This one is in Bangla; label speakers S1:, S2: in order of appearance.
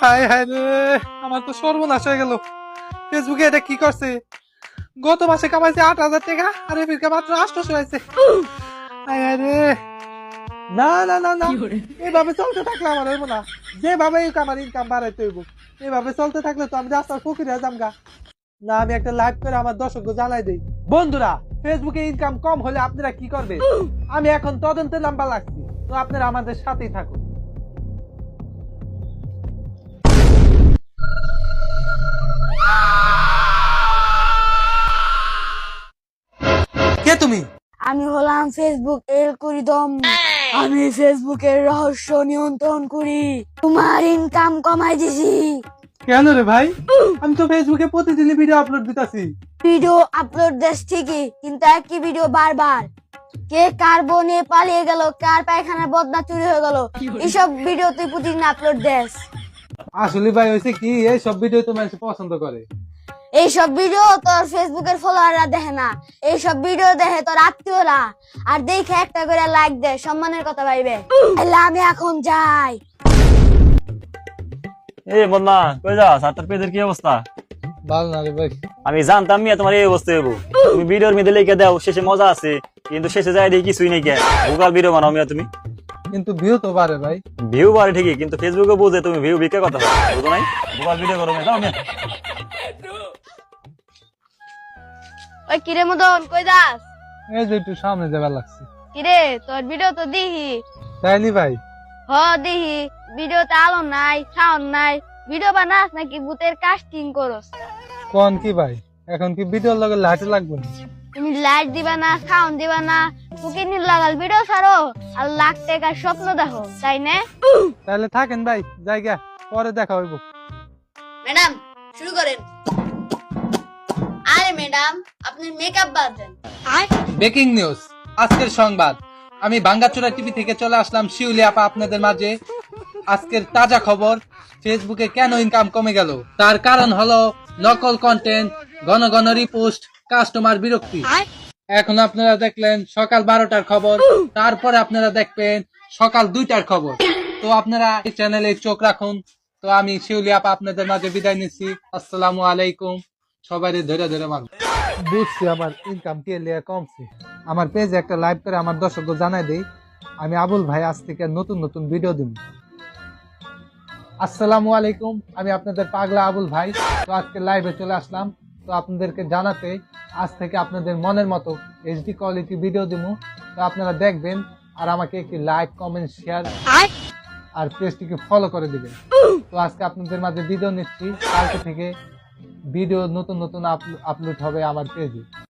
S1: হায় হায় রে আমার তো সর্বনাশ হয়ে গেল। ফেসবুকে এটা কি করছে? গত মাসে কামাইছে আট হাজার টাকা আর এফিরকে মাত্র আটশোশো হয়েছে। হায় হায় রে। না না না না। এভাবে চলতে থাকলে আমার হইব না। যেভাবে আমার ইনকাম বাড়াইতে হইব। এভাবে চলতে থাকলে তো আমি রাস্তার ফকির হয়ে যামগা। না আমি একটা লাইভ করে আমার দর্শককে জানাই দেই। বন্ধুরা ফেসবুকে ইনকাম কম হলে আপনারা কি করবে আমি এখন তদন্তে নাম্বার লাগছি তো আপনারা আমাদের সাথেই থাকুন।
S2: আমি হলাম ফেসবুক এলকুরিদম আমি ফেসবুকের রহস্য নিয়ন্ত্রণ করি। তোমার ইনকাম কমাই দিছি।
S1: কেন রে ভাই? আমি তো ফেসবুকে প্রতিদিনই ভিডিও আপলোড দিতাছি।
S2: ভিডিও আপলোড দেশ ঠিকই কিন্তু একই ভিডিও বারবার? কে কার বনে পালিয়ে গেল কার পায়খানার বদনা চুরি হয়ে গেল এইসব ভিডিও তুই প্রতিদিন আপলোড দেশ
S1: আসলে ভাই হয়েছে কি এই সব ভিডিও তো মানুষ পছন্দ করে।
S2: এইসব ভিডিও তোর ফেসবুকের ফলোয়াররা দেখে না। এইসব ভিডিও দেখে তোর আত্মীয়রা। আর দেখে একটা করে লাইক দে সম্মানের কথা ভাইবে। তাহলে আমি এখন যাই।
S3: এ বদনা কই যা সাতার পেজের কি অবস্থা?
S1: ভালো না রে ভাই।
S3: আমি জানতাম মিয়া তোমার এই অবস্থা হইব। তুমি ভিডিওর মধ্যে লিখে দাও শেষে মজা আছে কিন্তু শেষে যাই দেখি কিছুই নেই কে। গুগল ভিডিও বানাও মিয়া তুমি।
S1: কিন্তু ভিউ তো পারে ভাই।
S3: ভিউ বাড়ে ঠিকই কিন্তু ফেসবুকে বুঝে তুমি ভিউ বিকে কথা বুঝো নাই? গুগল ভিডিও করো মিয়া যাও মিয়া।
S2: ওই কিরে মদন কই যাস?
S1: এই যে একটু সামনে যাবার লাগছে।
S2: কিরে তোর ভিডিও তো দিহি।
S1: তাইনি ভাই?
S2: হ দিহি। ভিডিওতে আলো নাই সাউন্ড নাই। ভিডিও বানাস নাকি ভূতের কাস্টিং করস?
S1: কোন কি ভাই? এখন কি ভিডিওর লগে লাইট লাগবে না?
S2: তুমি লাইট দিবা না সাউন্ড দিবা না তোকে নি লাগাল ভিডিও ছাড়ো আর লাখ টাকার স্বপ্ন দেখো তাই না?
S1: তাহলে থাকেন ভাই জায়গা পরে দেখা হইব।
S2: ম্যাডাম শুরু করেন। ম্যাডাম আপনি মেকআপ বাদ দেন
S1: ব্রেকিং নিউজ আজকের সংবাদ। আমি বাঙ্গাচুরা টিভি থেকে চলে আসলাম। শিউলি আপা আপনাদের মাঝে। আজকের তাজা খবর ফেসবুকে কেন ইনকাম কমে গেল? তার কারণ হলো নকল কন্টেন্ট ঘন ঘন রিপোস্ট কাস্টমার বিরক্তি। এখন আপনারা দেখলেন সকাল বারোটার খবর। তারপরে আপনারা দেখবেন সকাল দুইটার খবর। তো আপনারা এই চ্যানেলে চোখ রাখুন। তো আমি শিউলি আপা আপনাদের মাঝে বিদায় নিচ্ছি। আসসালামু আলাইকুম। সবাই ধরে ধরে মানুষ বুঝছি, আমার ইনকাম কে লিয়ে কমছে। আমার পেজে একটা লাইভ করে আমার দর্শককে জানাই দেই, আমি আবুল ভাই আজ থেকে নতুন নতুন ভিডিও দিব আসসালামু আলাইকুম, আমি আপনাদের পাগলা আবুল ভাই। তো আজকে লাইভে চলে আসলাম। তো আপনাদেরকে জানাতে আজ থেকে আপনাদের মনের মতো এইচডি কোয়ালিটি ভিডিও দিব তো আপনারা দেখবেন আর আমাকে একটি লাইক কমেন্ট শেয়ার আর পেজটিকে ফলো করে দিবেন। তো আজকে আপনাদের মাঝে ভিডিও নিচ্ছি। কালকে থেকে ভিডিও নতুন নতুন আপলোড হবে আমার পেজে